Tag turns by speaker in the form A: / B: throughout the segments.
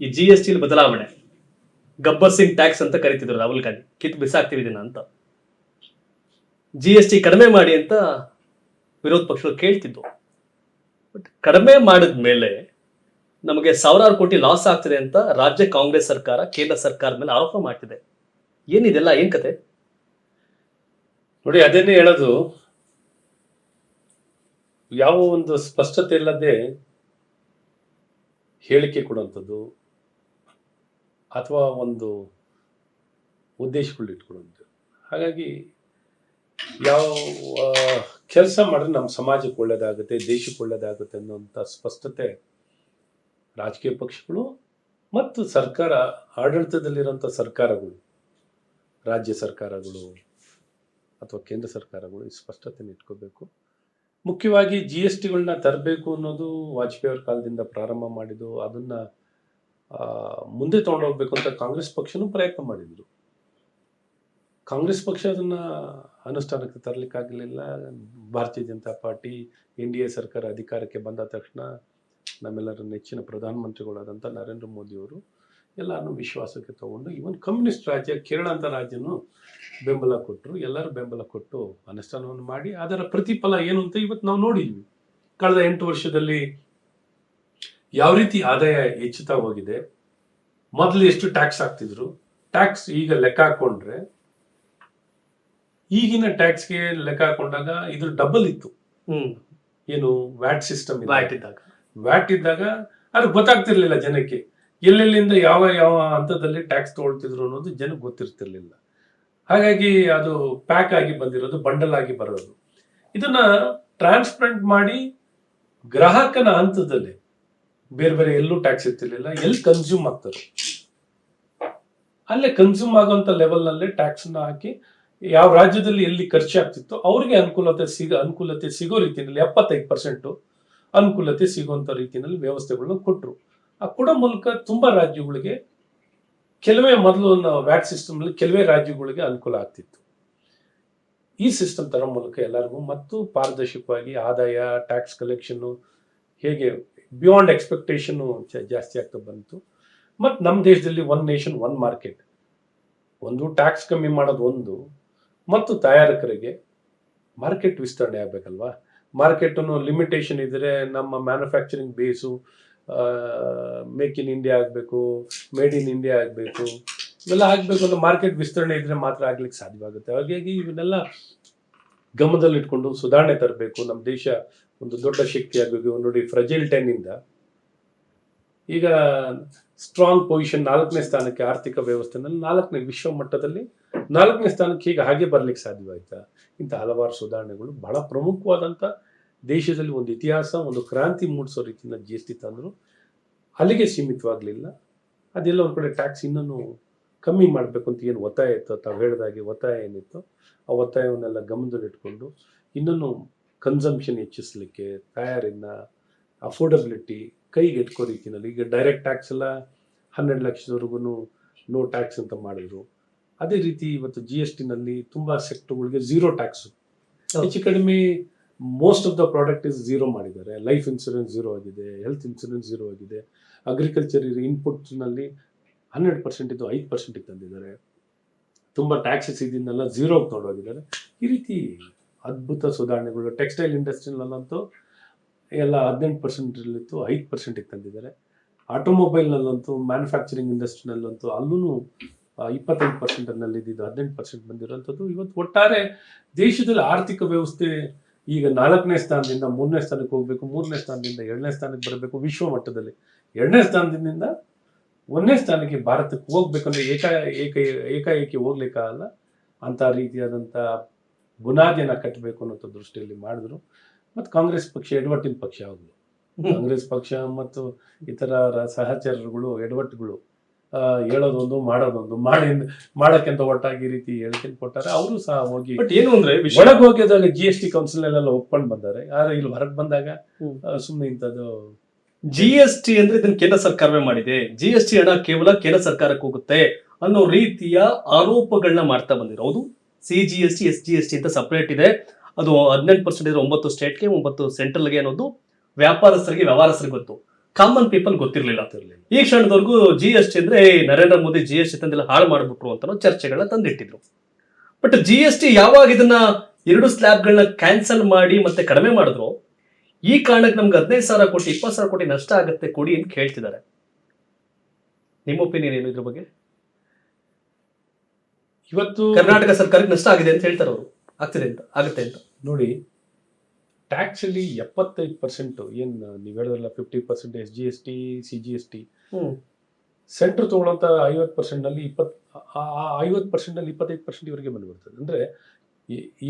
A: ಈ G S T ಬದಲಾವಣೆ. Gabbar Singh tax ಅಂತ ಕರಿತಿದ್ರು ರಾಹುಲ್ ಗಾಂಧಿ. ಕಿತ್ತು ಬಿಸಾಕ್ತಿವಿ ದಿನ ಅಂತ. ಜಿ ಎಸ್ ಟಿ ಕಡಿಮೆ ಮಾಡಿ ಅಂತ ವಿರೋಧ ಪಕ್ಷಗಳು ಕೇಳ್ತಿದ್ವು ಬಟ್ ಕಡಿಮೆ ಮಾಡಿದ ಮೇಲೆ ನಮಗೆ ಸಾವಿರಾರು ಕೋಟಿ ಲಾಸ್ ಆಗ್ತಿದೆ ಅಂತ ರಾಜ್ಯ ಕಾಂಗ್ರೆಸ್ ಸರ್ಕಾರ, ಕೇಂದ್ರ ಸರ್ಕಾರದ ಮೇಲೆ ಆರೋಪ ಮಾಡ್ತಿದೆ. ಏನಿದೆಲ್ಲ ಏನ್ ಕತೆ?
B: ನೋಡಿ, ಅದೇನೇ ಹೇಳೋದು, ಯಾವ ಒಂದು ಸ್ಪಷ್ಟತೆ ಇಲ್ಲದೆ ಹೇಳಿಕೆ ಕೊಡುವಂಥದ್ದು ಅಥವಾ ಒಂದು ಉದ್ದೇಶಗಳು ಹಾಗಾಗಿ ಯಾವ ಕೆಲಸ ಮಾಡಿದ್ರೆ ನಮ್ಮ ಸಮಾಜಕ್ಕೆ ಒಳ್ಳೇದಾಗುತ್ತೆ, ದೇಶಕ್ಕೆ ಒಳ್ಳೇದಾಗುತ್ತೆ ಅನ್ನೋಂಥ ಸ್ಪಷ್ಟತೆ ರಾಜಕೀಯ ಪಕ್ಷಗಳು ಮತ್ತು ಸರ್ಕಾರ, ಆಡಳಿತದಲ್ಲಿರುವಂಥ ಸರ್ಕಾರಗಳು, ರಾಜ್ಯ ಸರ್ಕಾರಗಳು ಅಥವಾ ಕೇಂದ್ರ ಸರ್ಕಾರಗಳು ಈ ಸ್ಪಷ್ಟತೆನ ಇಟ್ಕೋಬೇಕು. ಮುಖ್ಯವಾಗಿ ಜಿ ಎಸ್ ಟಿಗಳನ್ನ ತರಬೇಕು ಅನ್ನೋದು ವಾಜಪೇಯಿ ಅವರ ಕಾಲದಿಂದ ಪ್ರಾರಂಭ ಮಾಡಿದ್ದು, ಅದನ್ನ ಮುಂದೆ ತಗೊಂಡೋಗ್ಬೇಕು ಅಂತ ಕಾಂಗ್ರೆಸ್ ಪಕ್ಷನೂ ಪ್ರಯತ್ನ ಮಾಡಿದ್ರು. ಕಾಂಗ್ರೆಸ್ ಪಕ್ಷ ಅದನ್ನ ಅನುಷ್ಠಾನಕ್ಕೆ ತರಲಿಕ್ಕಾಗಲಿಲ್ಲ. Bharatiya Janata Party, N D A ಸರ್ಕಾರ ಅಧಿಕಾರಕ್ಕೆ ಬಂದ ತಕ್ಷಣ ನಮ್ಮೆಲ್ಲರ ನೆಚ್ಚಿನ ಪ್ರಧಾನಮಂತ್ರಿಗಳಾದಂಥ ನರೇಂದ್ರ ಮೋದಿಯವರು ಎಲ್ಲರನ್ನು ವಿಶ್ವಾಸಕ್ಕೆ ತಗೊಂಡು ಇವನ್ ಕಮ್ಯುನಿಸ್ಟ್ ರಾಜ್ಯ, ಕೇರಳ ಅಂತ ರಾಜ್ಯನೂ ಬೆಂಬಲ ಕೊಟ್ಟರು ಎಲ್ಲರೂ ಬೆಂಬಲ ಕೊಟ್ಟು ಅನುಷ್ಠಾನವನ್ನು ಮಾಡಿ, ಅದರ ಪ್ರತಿಫಲ ಏನು ಅಂತ ಇವತ್ತು ನಾವು ನೋಡಿದ್ವಿ. ಕಳೆದ ಎಂಟು ವರ್ಷದಲ್ಲಿ ಯಾವ ರೀತಿ ಆದಾಯ ಹೆಚ್ಚುತ್ತಾ ಹೋಗಿದೆ? ಮೊದಲು ಎಷ್ಟು ಟ್ಯಾಕ್ಸ್ ಹಾಕ್ತಿದ್ರು? ಟ್ಯಾಕ್ಸ್ ಈಗ ಲೆಕ್ಕ ಹಾಕೊಂಡ್ರೆ ಈಗಿನ ಟ್ಯಾಕ್ಸ್ಗೆ ಲೆಕ್ಕ ಹಾಕೊಂಡಾಗ ಇದು ಡಬಲ್ ಇತ್ತು. ಏನು ವ್ಯಾಟ್ ಸಿಸ್ಟಮ್
A: ವ್ಯಾಟ್ ಇದ್ದಾಗ.
B: ವ್ಯಾಟ್ ಇದ್ದಾಗ ಅದು ಗೊತ್ತಾಗ್ತಿರ್ಲಿಲ್ಲ ಜನಕ್ಕೆ. ಎಲ್ಲೆಲ್ಲಿಂದ ಯಾವ ಯಾವ ಹಂತದಲ್ಲಿ ಟ್ಯಾಕ್ಸ್ ತಗೊಳ್ತಿದ್ರು ಅನ್ನೋದು ಜನಕ್ಕೆ ಗೊತ್ತಿರ್ತಿರ್ಲಿಲ್ಲ. ಹಾಗಾಗಿ ಅದು ಪ್ಯಾಕ್ ಆಗಿ ಬಂದಿರೋದು ಬಂಡಲ್ ಆಗಿ ಬರೋದು. ಇದನ್ನ ಟ್ರಾನ್ಸ್ಪರೆಂಟ್ ಮಾಡಿ ಗ್ರಾಹಕನ ಹಂತದಲ್ಲಿ ಬೇರೆ ಬೇರೆ ಎಲ್ಲೂ ಟ್ಯಾಕ್ಸ್ ಇರ್ತಿರ್ಲಿಲ್ಲ. ಎಲ್ಲಿ ಕನ್ಸ್ಯೂಮ್ ಆಗ್ತಾರೆ ಅಲ್ಲೇ ಕನ್ಸ್ಯೂಮ್ ಆಗುವಂತ ಲೆವೆಲ್ ನಲ್ಲೇ ಟ್ಯಾಕ್ಸ್ನ ಹಾಕಿ ಯಾವ ರಾಜ್ಯದಲ್ಲಿ ಎಲ್ಲಿ ಖರ್ಚಾಗ್ತಿತ್ತು ಅವ್ರಿಗೆ ಅನುಕೂಲತೆ ಸಿಗ, ಅನುಕೂಲತೆ ಸಿಗೋ ರೀತಿಯಲ್ಲಿ ಎಪ್ಪತ್ತೈದು ಪರ್ಸೆಂಟ್ ಅನುಕೂಲತೆ ಸಿಗುವಂತ ರೀತಿಯಲ್ಲಿ ವ್ಯವಸ್ಥೆಗಳನ್ನ ಕೊಟ್ಟರು ಆ ಕೊಡೋ ಮೂಲಕ ತುಂಬಾ ರಾಜ್ಯಗಳಿಗೆ ಕೆಲವೇ ಮೊದಲು ವ್ಯಾಟ್ ಸಿಸ್ಟಮ್ ಕೆಲವೇ ರಾಜ್ಯಗಳಿಗೆ ಅನುಕೂಲ ಆಗ್ತಿತ್ತು. ಈ ಸಿಸ್ಟಮ್ ತರೋ ಮೂಲಕ ಎಲ್ಲರಿಗೂ ಮತ್ತು ಪಾರದರ್ಶಕವಾಗಿ ಆದಾಯ ಟ್ಯಾಕ್ಸ್ ಕಲೆಕ್ಷನ್ ಹೇಗೆ ಬಿಯಾಂಡ್ ಎಕ್ಸ್ಪೆಕ್ಟೇಷನ್ ಜಾಸ್ತಿ ಆಗ್ತಾ ಬಂತು. ಮತ್ತು ನಮ್ಮ ದೇಶದಲ್ಲಿ ಒನ್ ನೇಷನ್ ಒನ್ ಮಾರ್ಕೆಟ್ ಒಂದು ಟ್ಯಾಕ್ಸ್ ಕಮ್ಮಿ ಮಾಡೋದು ಒಂದು. ಮತ್ತು ತಯಾರಕರಿಗೆ ಮಾರ್ಕೆಟ್ ವಿಸ್ತರಣೆ ಆಗಬೇಕಲ್ವಾ? ಮಾರ್ಕೆಟನ್ನು ಲಿಮಿಟೇಷನ್ ಇದ್ದರೆ ನಮ್ಮ manufacturing base make in India ಆಗಬೇಕು ಮೇಡ್ ಇನ್ ಇಂಡಿಯಾ ಆಗಬೇಕು. ಇವೆಲ್ಲ ಆಗಬೇಕು ಅಂತ ಮಾರ್ಕೆಟ್ ವಿಸ್ತರಣೆ ಇದ್ದರೆ ಮಾತ್ರ ಆಗ್ಲಿಕ್ಕೆ ಸಾಧ್ಯವಾಗುತ್ತೆ. ಹಾಗಾಗಿ ಇವನ್ನೆಲ್ಲ ಗಮನದಲ್ಲಿಟ್ಕೊಂಡು ಸುಧಾರಣೆ ತರಬೇಕು. ನಮ್ಮ ದೇಶ ಒಂದು ದೊಡ್ಡ ಶಕ್ತಿ ಆಗಬೇಕು ನೋಡಿ ಫ್ರಜಿಲ್ ಟೆನ್ ಇಂದ. ಈಗ ಸ್ಟ್ರಾಂಗ್ ಪೊಸಿಷನ್ ನಾಲ್ಕನೇ ಸ್ಥಾನಕ್ಕೆ ಆರ್ಥಿಕ ವ್ಯವಸ್ಥೆನಲ್ಲಿ ನಾಲ್ಕನೇ ವಿಶ್ವ ಮಟ್ಟದಲ್ಲಿ ನಾಲ್ಕನೇ ಸ್ಥಾನಕ್ಕೆ ಹೀಗೆ ಹಾಗೆ ಬರ್ಲಿಕ್ಕೆ ಸಾಧ್ಯವಾಯ್ತಾ? ಇಂಥ ಹಲವಾರು ಸುಧಾರಣೆಗಳು ಬಹಳ ಪ್ರಮುಖವಾದಂಥ ದೇಶದಲ್ಲಿ ಒಂದು ಇತಿಹಾಸ, ಒಂದು ಕ್ರಾಂತಿ ಮೂಡಿಸೋ ರೀತಿಯಿಂದ ಜಿ ಎಸ್ ಟಿ ತಂದರು. ಅಲ್ಲಿಗೆ ಸೀಮಿತವಾಗಲಿಲ್ಲ. ಅದೆಲ್ಲ ಒಂದು ಕಡೆ ಟ್ಯಾಕ್ಸ್ ಇನ್ನೂ ಕಮ್ಮಿ ಮಾಡಬೇಕು ಅಂತ ಏನು ಒತ್ತಾಯ ಇತ್ತು? ತಾವು ಹೇಳಿದಾಗೆ ಒತ್ತಾಯ ಏನಿತ್ತು? ಆ ಒತ್ತಾಯವನ್ನೆಲ್ಲ ಗಮನದಲ್ಲಿಟ್ಕೊಂಡು ಇನ್ನೂ ಕನ್ಸಂಪ್ಷನ್ ಹೆಚ್ಚಿಸ್ಲಿಕ್ಕೆ ತಯಾರಿನ ಅಫೋರ್ಡಬಿಲಿಟಿ ಕೈಗೆ ಎಟ್ಕೋ ರೀತಿಯಲ್ಲಿ ಈಗ ಡೈರೆಕ್ಟ್ ಟ್ಯಾಕ್ಸ್ ಎಲ್ಲ ಹನ್ನೆರಡು ಲಕ್ಷದವರೆಗೂ ನೋ ಟ್ಯಾಕ್ಸ್ ಅಂತ ಮಾಡಿದ್ರು. ಅದೇ ರೀತಿ ಇವತ್ತು ಜಿ ಎಸ್ ಟಿನಲ್ಲಿ ತುಂಬ ಸೆಕ್ಟರ್ಗಳಿಗೆ ಝೀರೋ ಟ್ಯಾಕ್ಸು ಹೆಚ್ಚು ಕಡಿಮೆ most of the product is zero ಮಾಡಿದ್ದಾರೆ. ಲೈಫ್ ಇನ್ಶೂರೆನ್ಸ್ ಝೀರೋ ಆಗಿದೆ ಹೆಲ್ತ್ ಇನ್ಶೂರೆನ್ಸ್ ಝೀರೋ ಆಗಿದೆ. ಅಗ್ರಿಕಲ್ಚರ್ ಇನ್ಪುಟ್ನಲ್ಲಿ ಹನ್ನೆರಡು ಪರ್ಸೆಂಟ್ ಇದ್ದು ಐದು ಪರ್ಸೆಂಟಿಗೆ ತಂದಿದ್ದಾರೆ. ತುಂಬ ಟ್ಯಾಕ್ಸಸ್ ಇದನ್ನೆಲ್ಲ ಝೀರೋಗೆ ತೊಗೊಂಡೋಗಿದ್ದಾರೆ ಈ ರೀತಿ ಅದ್ಭುತ ಸುಧಾರಣೆಗಳು. ಟೆಕ್ಸ್ಟೈಲ್ ಇಂಡಸ್ಟ್ರಿನಲ್ಲಂತೂ ಎಲ್ಲ ಹದಿನೆಂಟು ಪರ್ಸೆಂಟಲ್ಲಿತ್ತು ಐದು ಪರ್ಸೆಂಟಿಗೆ ತಂದಿದ್ದಾರೆ. ಆಟೋಮೊಬೈಲ್ನಲ್ಲಂತೂ ಮ್ಯಾನುಫ್ಯಾಕ್ಚರಿಂಗ್ ಇಂಡಸ್ಟ್ರಿನಲ್ಲಂತೂ ಅಲ್ಲೂ ಇಪ್ಪತ್ತೈದು ಪರ್ಸೆಂಟ್ನಲ್ಲಿ ಇದ್ದಿದ್ದು, ಹದಿನೆಂಟು ಪರ್ಸೆಂಟ್ ಬಂದಿರೋಂಥದ್ದು. ಇವತ್ತು ಒಟ್ಟಾರೆ ದೇಶದಲ್ಲಿ ಆರ್ಥಿಕ ವ್ಯವಸ್ಥೆ ಈಗ ನಾಲ್ಕನೇ ಸ್ಥಾನದಿಂದ ಮೂರನೇ ಸ್ಥಾನಕ್ಕೆ ಹೋಗಬೇಕು, ಮೂರನೇ ಸ್ಥಾನದಿಂದ ಎರಡನೇ ಸ್ಥಾನಕ್ಕೆ ಬರಬೇಕು ವಿಶ್ವ ಮಟ್ಟದಲ್ಲಿ. ಎರಡನೇ ಸ್ಥಾನದಿಂದ ಒಂದನೇ ಸ್ಥಾನಕ್ಕೆ ಭಾರತಕ್ಕೆ ಹೋಗ್ಬೇಕಂದ್ರೆ ಏಕ ಏಕ, ಏಕಾಏಕಿ ಹೋಗ್ಲಿಕ್ಕಾಗಲ್ಲ ಅಂತ ರೀತಿಯಾದಂಥ ಬುನಾದಿಯನ್ನ ಕಟ್ಟಬೇಕು ಅನ್ನೋ ದೃಷ್ಟಿಯಲ್ಲಿ ಮಾಡಿದ್ರು. ಮತ್ತು ಕಾಂಗ್ರೆಸ್ ಪಕ್ಷ ಎಡವಟ್ಟಿನ ಪಕ್ಷ ಅವರು ಕಾಂಗ್ರೆಸ್ ಪಕ್ಷ ಮತ್ತು ಇತರ ಸಹಚರರುಗಳು ಎಡವಟ್ಟುಗಳು ಹೇಳೋದೊಂದು ಮಾಡೋದೊಂದು ಮಾಡಿ ಮಾಡಕ್ಕೆಂತ ಒಟ್ಟಾಗಿ ಈ ರೀತಿ ಹೇಳ್ತೀನಿ ಕೊಟ್ಟಾರೆ. ಅವರು ಸಹ ಹೋಗಿ
A: ಬಟ್ ಏನು ಅಂದ್ರೆ
B: ಒಳಗೆ ಹೋಗಿದಾಗ ಜಿ ಎಸ್ ಟಿ ಕೌನ್ಸಿಲ್ ಎಲ್ಲ ಒಪ್ಕೊಂಡು ಬಂದಾರೆ. ಆದ್ರೆ ಇಲ್ಲಿ ಹೊರಗೆ ಬಂದಾಗ. ಸುಮ್ಮನೆ ಇಂಥದ್ದು
A: ಜಿ ಎಸ್ ಟಿ ಅಂದ್ರೆ ಇದನ್ನ ಕೇಂದ್ರ ಸರ್ಕಾರವೇ ಮಾಡಿದೆ. ಜಿ ಎಸ್ ಟಿ ಹಣ ಕೇವಲ ಕೇಂದ್ರ ಸರ್ಕಾರಕ್ಕೆ ಹೋಗುತ್ತೆ ಅನ್ನೋ ರೀತಿಯ ಆರೋಪಗಳನ್ನ ಮಾಡ್ತಾ ಬಂದಿರೋದು. C G S T S G S T ಅಂತ ಸಪ್ರೇಟ್ ಇದೆ. ಅದು ಹದಿನೆಂಟು ಪರ್ಸೆಂಟ್ ಇದ್ರೆ ಒಂಬತ್ತು ಸ್ಟೇಟ್ಗೆ ಒಂಬತ್ತು ಸೆಂಟ್ರಲ್ಗೆ ಅನ್ನೋದು ವ್ಯಾಪಾರಸ್ಥರಿಗೆ, ವ್ಯವಹಾರಸ್ಥರಿಗೆ ಗೊತ್ತು. ಕಾಮನ್ ಪೀಪಲ್ ಗೊತ್ತಿರಲಿಲ್ಲ. ಈ ಕ್ಷಣದವರೆಗೂ ಜಿ ಎಸ್ ಟಿ ಅಂದ್ರೆ Narendra Modi G S T ತಂದೆಲ್ಲ ಹಾಳು ಮಾಡ್ಬಿಟ್ರು ಅಂತ ಚರ್ಚೆಗಳನ್ನ ತಂದಿಟ್ಟಿದ್ರು. ಬಟ್ ಜಿ ಎಸ್ ಟಿ ಯಾವಾಗ ಇದನ್ನ ಎರಡು ಸ್ಲ್ಯಾಬ್ಗಳನ್ನ ಕ್ಯಾನ್ಸಲ್ ಮಾಡಿ ಮತ್ತೆ ಕಡಿಮೆ ಮಾಡಿದ್ರು, ಈ ಕಾರಣಕ್ಕೆ ನಮ್ಗೆ ಹದಿನೈದು ಸಾವಿರ ಕೋಟಿ, ಇಪ್ಪತ್ತು ಸಾವಿರ ಕೋಟಿ ನಷ್ಟ ಆಗುತ್ತೆ ಕೊಡಿ ಅಂತ ಕೇಳ್ತಿದ್ದಾರೆ. ನಿಮ್ಮ ಒಪಿನಿಯನ್ ಏನು ಇದ್ರ ಬಗ್ಗೆ?
B: ಇವತ್ತು
A: ಕರ್ನಾಟಕ ಸರ್ಕಾರಕ್ಕೆ ನಷ್ಟ ಆಗಿದೆ ಅಂತ ಹೇಳ್ತಾರೆ ಅವರು. ಆಗ್ತಿದೆ ಅಂತ ಆಗುತ್ತೆ ಅಂತ.
B: ನೋಡಿ ಟ್ಯಾಕ್ಸ್ ಅಲ್ಲಿ ಎಪ್ಪತ್ತೈದು ಪರ್ಸೆಂಟ್ ಏನ್ ನೀವು ಹೇಳಿದ್ರಲ್ಲ fifty percent S G S T C G S T centre ತಗೊಳ್ಳೋಂಥ ಐವತ್ತು ಪರ್ಸೆಂಟ್ನಲ್ಲಿ ಇಪ್ಪತ್ ಐವತ್ತು ಪರ್ಸೆಂಟ್ನಲ್ಲಿ ಇಪ್ಪತ್ತೈದು ಪರ್ಸೆಂಟ್ ಇವರಿಗೆ ಬಂದ್ಬಿಡ್ತದೆ ಅಂದ್ರೆ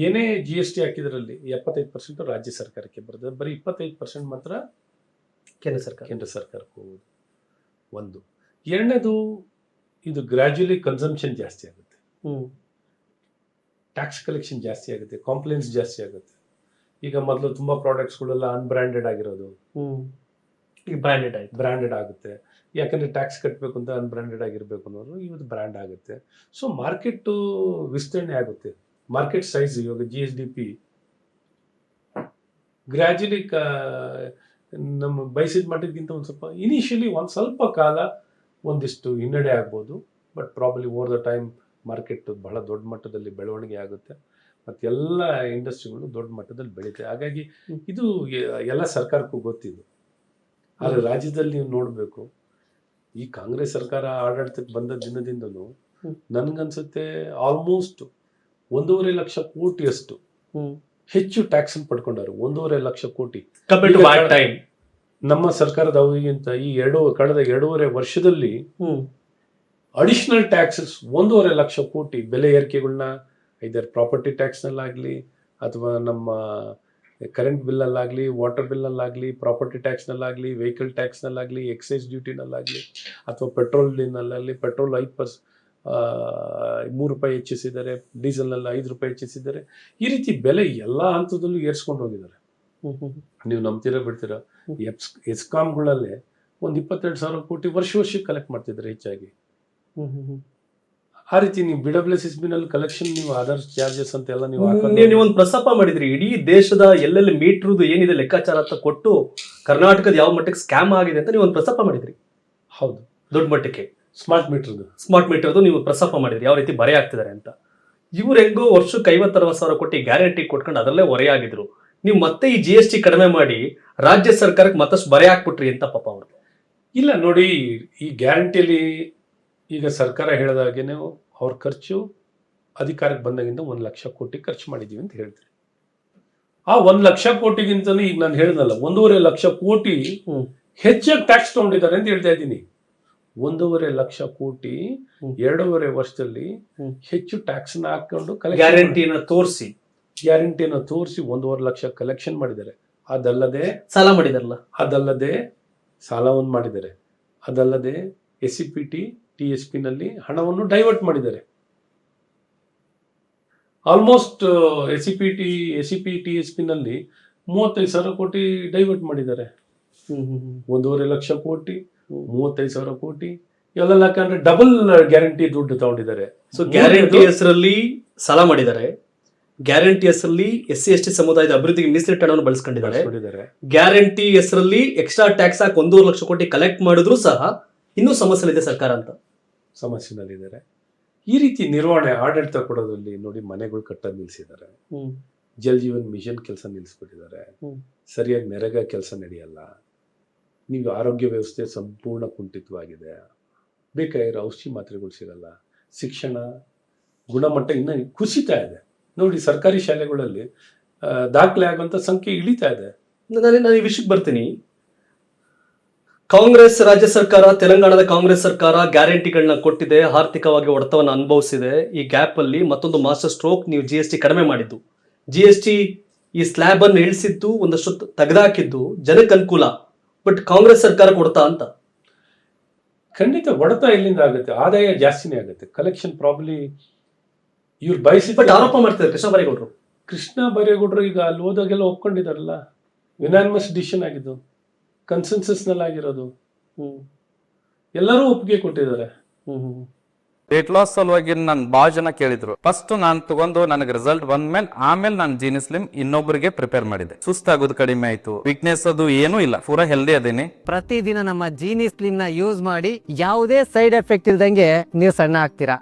B: ಏನೇ ಜಿ ಎಸ್ ಟಿ ಹಾಕಿದ್ರಲ್ಲಿ ಎಪ್ಪತ್ತೈದು ಪರ್ಸೆಂಟ್ ರಾಜ್ಯ ಸರ್ಕಾರಕ್ಕೆ ಬರ್ತದೆ. ಬರೀ ಇಪ್ಪತ್ತೈದು ಪರ್ಸೆಂಟ್ ಮಾತ್ರ
A: ಕೇಂದ್ರ ಸರ್ಕಾರ.
B: ಕೇಂದ್ರ ಸರ್ಕಾರಕ್ಕೆ ಹೋಗೋದು. ಒಂದು. ಎರಡನೇದು ಇದು ಗ್ರ್ಯಾಜುಲಿ ಕನ್ಸಂಪ್ಷನ್ ಜಾಸ್ತಿ ಆಗುತ್ತೆ. ಟ್ಯಾಕ್ಸ್ ಕಲೆಕ್ಷನ್ ಜಾಸ್ತಿ ಆಗುತ್ತೆ ಕಾಂಪ್ಲೇಂಟ್ಸ್ ಜಾಸ್ತಿ ಆಗುತ್ತೆ. ಈಗ ಮೊದಲು ತುಂಬ ಪ್ರಾಡಕ್ಟ್ಸ್ಗಳೆಲ್ಲ ಅನ್ಬ್ರ್ಯಾಂಡೆಡ್ ಆಗಿರೋದು.
A: ಈಗ ಬ್ರ್ಯಾಂಡೆಡ್ ಆಯ್ತು.
B: ಬ್ರ್ಯಾಂಡೆಡ್ ಆಗುತ್ತೆ. ಯಾಕಂದರೆ ಟ್ಯಾಕ್ಸ್ ಕಟ್ಟಬೇಕು ಅಂತ ಅನ್ಬ್ರ್ಯಾಂಡೆಡ್ ಆಗಿರಬೇಕು ಅನ್ನೋದು ಇವತ್ತು ಬ್ರ್ಯಾಂಡ್ ಆಗುತ್ತೆ. ಸೊ ಮಾರ್ಕೆಟು ವಿಸ್ತರಣೆ ಆಗುತ್ತೆ. ಮಾರ್ಕೆಟ್ ಸೈಜ್ ಇವಾಗ G S D P gradually ನಮ್ಮ ಬಯಸಿದ ಮಟ್ಟಕ್ಕಿಂತ ಒಂದು ಸ್ವಲ್ಪ ಇನಿಷಿಯಲಿ ಒಂದು ಸ್ವಲ್ಪ ಕಾಲ ಒಂದಿಷ್ಟು ಹಿನ್ನಡೆ ಆಗ್ಬೋದು but probably over the time market ಬಹಳ ದೊಡ್ಡ ಮಟ್ಟದಲ್ಲಿ ಬೆಳವಣಿಗೆ ಆಗುತ್ತೆ. ಮತ್ತು ಎಲ್ಲ ಇಂಡಸ್ಟ್ರಿಗಳು ದೊಡ್ಡ ಮಟ್ಟದಲ್ಲಿ ಬೆಳೀತವೆ ಹಾಗಾಗಿ ಇದು ಎಲ್ಲ ಸರ್ಕಾರಕ್ಕೂ ಗೊತ್ತಿದ್ದು ಆದರೆ ರಾಜ್ಯದಲ್ಲಿ ನೀವು ನೋಡಬೇಕು ಈ ಕಾಂಗ್ರೆಸ್ ಸರ್ಕಾರ ಆಡಳಿತಕ್ಕೆ ಬಂದ ದಿನದಿಂದಲೂ ನನಗನ್ಸುತ್ತೆ ಆಲ್ಮೋಸ್ಟ್ ಒಂದೂವರೆ ಲಕ್ಷ ಕೋಟಿಯಷ್ಟು ಹೆಚ್ಚು ಟ್ಯಾಕ್ಸ್ ಪಡ್ಕೊಂಡವರು. ಒಂದೂವರೆ ಲಕ್ಷ ಕೋಟಿ. ನಮ್ಮ ಸರ್ಕಾರದ ಅವಧಿಗಿಂತ ಈ ಎರಡು ಕಳೆದ ಎರಡೂವರೆ ವರ್ಷದಲ್ಲಿ ಅಡಿಷನಲ್ ಟ್ಯಾಕ್ಸಸ್ ಒಂದೂವರೆ ಲಕ್ಷ ಕೋಟಿ ಬೆಲೆ ಏರಿಕೆಗಳನ್ನ ಇದರ ಪ್ರಾಪರ್ಟಿ ಟ್ಯಾಕ್ಸ್ನಲ್ಲಾಗಲಿ ಅಥವಾ ನಮ್ಮ ಕರೆಂಟ್ ಬಿಲ್ಲಲ್ಲಾಗಲಿ ವಾಟರ್ ಬಿಲ್ಲಲ್ಲಾಗಲಿ ಪ್ರಾಪರ್ಟಿ ಟ್ಯಾಕ್ಸ್ನಲ್ಲಾಗಲಿ ವೆಹಿಕಲ್ ಟ್ಯಾಕ್ಸ್ನಲ್ಲಾಗಲಿ ಎಕ್ಸೈಸ್ ಡ್ಯೂಟಿನಲ್ಲಾಗಲಿ ಅಥವಾ ಪೆಟ್ರೋಲ್ನಲ್ಲಾಗಲಿ ಪೆಟ್ರೋಲ್ ಐದು ಪರ್ಸ್ ಮೂರು ರೂಪಾಯಿ ಹೆಚ್ಚಿಸಿದ್ದಾರೆ ಡೀಸೆಲ್ನಲ್ಲಿ ಐದು ರೂಪಾಯಿ ಹೆಚ್ಚಿಸಿದ್ದಾರೆ ಈ ರೀತಿ ಬೆಲೆ ಎಲ್ಲ ಹಂತದಲ್ಲೂ ಏರ್ಸ್ಕೊಂಡು ಹೋಗಿದ್ದಾರೆ. ನೀವು ನಂಬ್ತೀರಾ ಬಿಡ್ತೀರಾ? ಎಪ್ಸ್ ಎಸ್ಕಾಮ್ಗಳಲ್ಲೇ ಒಂದು ಇಪ್ಪತ್ತೆರಡು ಸಾವಿರ ಕೋಟಿ ವರ್ಷ ವರ್ಷಕ್ಕೆ ಕಲೆಕ್ಟ್ ಮಾಡ್ತಿದ್ದಾರೆ ಹೆಚ್ಚಾಗಿ. ಆ ರೀತಿ ನೀವು ಬಿ ಡಬ್ಲ್ಯೂ ಎಸ್ ಕಲೆಕ್ಷನ್ ನೀವು ಆಧಾರ್ ಚಾರ್ಜಸ್ ಅಂತ ಎಲ್ಲ ನೀವು
A: ನೀವು ಒಂದು ಪ್ರಸ್ತಾಪ ಮಾಡಿದ್ರಿ. ಇಡೀ ದೇಶದ ಎಲ್ಲೆಲ್ಲಿ ಮೀಟ್ರದು ಏನಿದೆ ಲೆಕ್ಕಾಚಾರ ಅಂತ ಕೊಟ್ಟು ಕರ್ನಾಟಕದ ಯಾವ ಮಟ್ಟಕ್ಕೆ ಸ್ಕ್ಯಾಮ್ ಆಗಿದೆ ಅಂತ ನೀವು ಒಂದು ಪ್ರಸ್ತಾಪ ಮಾಡಿದ್ರಿ.
B: ಹೌದು.
A: ದೊಡ್ಡ ಮಟ್ಟಕ್ಕೆ.
B: ಸ್ಮಾರ್ಟ್ ಮೀಟರ್ದು
A: ಸ್ಮಾರ್ಟ್ ಮೀಟರ್ದು ನೀವು ಪ್ರಸ್ತಾಪ ಮಾಡಿದ್ರಿ. ಯಾವ ರೀತಿ ಬರೆ ಆಗ್ತಿದ್ದಾರೆ ಅಂತ. ಇವ್ರು ಹೆಂಗೋ ವರ್ಷಕ್ಕೆ ಐವತ್ತರವತ್ತು ಸಾವಿರ ಕೊಟ್ಟು ಗ್ಯಾರಂಟಿ ಕೊಟ್ಕೊಂಡು ಅದರಲ್ಲೇ ಹೊರೆಯಾಗಿದ್ರು ನೀವು ಮತ್ತೆ ಈ ಜಿ ಎಸ್ ಟಿ ಕಡಿಮೆ ಮಾಡಿ ರಾಜ್ಯ ಸರ್ಕಾರಕ್ಕೆ ಮತ್ತಷ್ಟು ಬರೆ ಹಾಕ್ಬಿಟ್ರಿ ಅಂತ ಪಾಪ ಅವ್ರಿಗೆ
B: ಇಲ್ಲ ನೋಡಿ ಈ ಗ್ಯಾರಂಟಿಯಲ್ಲಿ ಈಗ ಸರ್ಕಾರ ಹೇಳಿದ ಹಾಗೇನೆ ಅವ್ರ ಖರ್ಚು ಅಧಿಕಾರಕ್ಕೆ ಬಂದಾಗಿಂದ ಒಂದು ಲಕ್ಷ ಕೋಟಿ ಖರ್ಚು ಮಾಡಿದ್ದೀವಿ ಅಂತ ಹೇಳ್ತಾರೆ. ಆ ಒಂದು ಲಕ್ಷ ಕೋಟಿಗಿಂತಲೂ ಈಗ ನಾನು ಹೇಳ್ದಲ್ಲ ಒಂದೂವರೆ ಲಕ್ಷ ಕೋಟಿ. ಹೆಚ್ಚಾಗಿ ಟ್ಯಾಕ್ಸ್ ತಗೊಂಡಿದ್ದಾರೆ ಅಂತ ಹೇಳ್ತಾ ಇದ್ದೀನಿ. ಒಂದೂವರೆ ಲಕ್ಷ ಕೋಟಿ. ಎರಡೂವರೆ ವರ್ಷದಲ್ಲಿ ಹೆಚ್ಚು ಟ್ಯಾಕ್ಸ್ ಹಾಕೊಂಡು
A: ಗ್ಯಾರಂಟಿನ ತೋರಿಸಿ.
B: ಗ್ಯಾರಂಟಿಯನ್ನು ತೋರಿಸಿ ಒಂದೂವರೆ ಲಕ್ಷ ಕಲೆಕ್ಷನ್ ಮಾಡಿದ್ದಾರೆ. ಅದಲ್ಲದೆ
A: ಸಾಲ ಮಾಡಿದಾರಲ್ಲ.
B: ಅದಲ್ಲದೆ ಸಾಲವನ್ನು ಮಾಡಿದ್ದಾರೆ. ಅದಲ್ಲದೆ S C P T T S P ನಲ್ಲಿ ಹಣವನ್ನು ಡೈವರ್ಟ್ ಮಾಡಿದ್ದಾರೆ. Almost S C P T S C P T S P ನಲ್ಲಿ ಮೂವತ್ತೈದು ಸಾವಿರ ಕೋಟಿ ಡೈವರ್ಟ್ ಮಾಡಿದ್ದಾರೆ. ಒಂದೂವರೆ ಲಕ್ಷ ಕೋಟಿ ಮೂವತ್ತೈದು ಸಾವಿರ ಕೋಟಿ ಇವೆಲ್ಲ ಯಾಕಂದ್ರೆ ಡಬಲ್ ಗ್ಯಾರಂಟಿ ದುಡ್ಡು ತಗೊಂಡಿದ್ದಾರೆ.
A: ಸೊ ಗ್ಯಾರಂಟಿ ಹೆಸರಲ್ಲಿ ಸಾಲ ಮಾಡಿದ್ದಾರೆ. ಗ್ಯಾರಂಟಿ ಹೆಸರಲ್ಲಿ ಎಸ್ ಸಿ ಎಸ್ ಟಿ ಸಮುದಾಯದ ಅಭಿವೃದ್ಧಿಗೆ ಮೀಸಲಿಟ್ಟ ಹಣವನ್ನು ಬಳಸ್ಕೊಂಡಿದ್ದಾರೆ. ಗ್ಯಾರಂಟಿ ಹೆಸರಲ್ಲಿ ಎಕ್ಸ್ಟ್ರಾ ಟ್ಯಾಕ್ಸ್ ಹಾಕಿ ಒಂದೂವರೆ ಲಕ್ಷ ಕೋಟಿ ಕಲೆಕ್ಟ್ ಮಾಡಿದ್ರು ಸಹ ಇನ್ನೂ ಸಮಸ್ಯೆ ಇದೆ ಸರ್ಕಾರ ಅಂತ.
B: ಸಮಸ್ಯೆನಲ್ಲಿದ್ದಾರೆ. ಈ ರೀತಿ ನಿರ್ವಹಣೆ ಆಡಳಿತ ಕೊಡೋದ್ರಲ್ಲಿ ನೋಡಿ ಮನೆಗಳು ಕಟ್ಟೋದು ನಿಲ್ಲಿಸಿದ್ದಾರೆ ಜಲ್ ಜೀವನ್ ಮಿಷನ್ ಕೆಲಸ ನಿಲ್ಲಿಸ್ಬಿಟ್ಟಿದ್ದಾರೆ ಸರಿಯಾಗಿ ನೆರೆಗ ಕೆಲಸ ನಡೆಯಲ್ಲ. ನೀವು ಆರೋಗ್ಯ ವ್ಯವಸ್ಥೆ ಸಂಪೂರ್ಣ ಕುಂಠಿತವಾಗಿದೆ. ಬೇಕಾಗಿರೋ ಔಷಧಿ ಮಾತ್ರೆಗಳು ಸಿಗಲ್ಲ. ಶಿಕ್ಷಣ ಗುಣಮಟ್ಟ ಇನ್ನೂ ಕುಸಿತಾ ಇದೆ. ನೋಡಿ ಸರ್ಕಾರಿ ಶಾಲೆಗಳಲ್ಲಿ ದಾಖಲೆ ಆಗುವಂಥ ಸಂಖ್ಯೆ ಇಳಿತಾ ಇದೆ.
A: ನಾನು ನಾನು ಈ ವಿಷಯಕ್ಕೆ ಬರ್ತೀನಿ. ಕಾಂಗ್ರೆಸ್ ರಾಜ್ಯ ಸರ್ಕಾರ ತೆಲಂಗಾಣದ ಕಾಂಗ್ರೆಸ್ ಸರ್ಕಾರ ಗ್ಯಾರಂಟಿಗಳನ್ನ ಕೊಟ್ಟಿದೆ ಆರ್ಥಿಕವಾಗಿ ಹೊಡೆತವನ್ನು ಅನುಭವಿಸಿದೆ. ಈ ಗ್ಯಾಪ್ ಅಲ್ಲಿ ಮತ್ತೊಂದು ಮಾಸ್ಟರ್ ಸ್ಟ್ರೋಕ್ ನೀವು ಜಿ ಎಸ್ ಟಿ ಕಡಿಮೆ ಮಾಡಿದ್ದು. ಜಿ ಎಸ್ ಟಿ ಈ ಸ್ಲ್ಯಾಬ್ ಅನ್ನು ಇಳಿಸಿದ್ದು ಒಂದಷ್ಟು ತೆಗೆದಾಕಿದ್ದು ಜನಕ್ಕೆ ಅನುಕೂಲ. ಬಟ್ ಕಾಂಗ್ರೆಸ್ ಸರ್ಕಾರ ಕೊಡ್ತಾ ಅಂತ.
B: ಖಂಡಿತ ಹೊಡೆತ ಇಲ್ಲಿಂದ ಆಗುತ್ತೆ ಆದಾಯ ಜಾಸ್ತಿನೇ ಆಗುತ್ತೆ. ಕಲೆಕ್ಷನ್ ಪ್ರಾಬ್ಲಿ ಇವ್ರು ಬಯಸಿ
A: ಬಟ್ ಆರೋಪ ಮಾಡ್ತಾರೆ ಕೃಷ್ಣ ಬೈರೇಗೌಡರು.
B: ಕೃಷ್ಣ ಬೈರೇಗೌಡರು ಈಗ ಅಲ್ಲಿ ಹೋದಾಗೆಲ್ಲ ಒಪ್ಕೊಂಡಿದಾರಲ್ಲ ಯುನಾನಿಮಸ್ ಡಿಸಿಷನ್ ಆಗಿದ್ದು. ಕನ್ಸೆನ್ಸಸ್ನಲ್ಲಿ ಆಗಿರೋದು ಎಲ್ಲರೂ ಒಪ್ಪಿಗೆ ಕೊಟ್ಟಿದ್ದಾರೆ.
C: ವೇಟ್ ಲಾಸ್ ಸಲುವಾಗಿ ನನ್ ಭಾಳ ಜನ ಕೇಳಿದ್ರು. ಫಸ್ಟ್ ನಾನು ತಗೊಂಡು ನನಗೆ ರಿಸಲ್ಟ್ ಬಂದ್ಮೇಲೆ ಆಮೇಲೆ ನಾನು ಜೀನಿಸ್ಲಿಮ್ ಇನ್ನೊಬ್ಬರಿಗೆ ಪ್ರಿಪೇರ್ ಮಾಡಿದೆ. ಸುಸ್ತಾಗೋದು ಕಡಿಮೆ ಆಯ್ತು. ವೀಕ್ನೆಸ್ ಅದು ಏನೂ ಇಲ್ಲ. ಪೂರಾ ಹೆಲ್ದಿ ಅದೇನಿ.
D: ಪ್ರತಿದಿನ ನಮ್ಮ ಜೀನಿಸ್ಲಿಮ್ನ ಯೂಸ್ ಮಾಡಿ ಯಾವುದೇ ಸೈಡ್ ಎಫೆಕ್ಟ್ ಇಲ್ದಂಗೆ ನೀವು ಸಣ್ಣ ಆಗ್ತೀರಾ?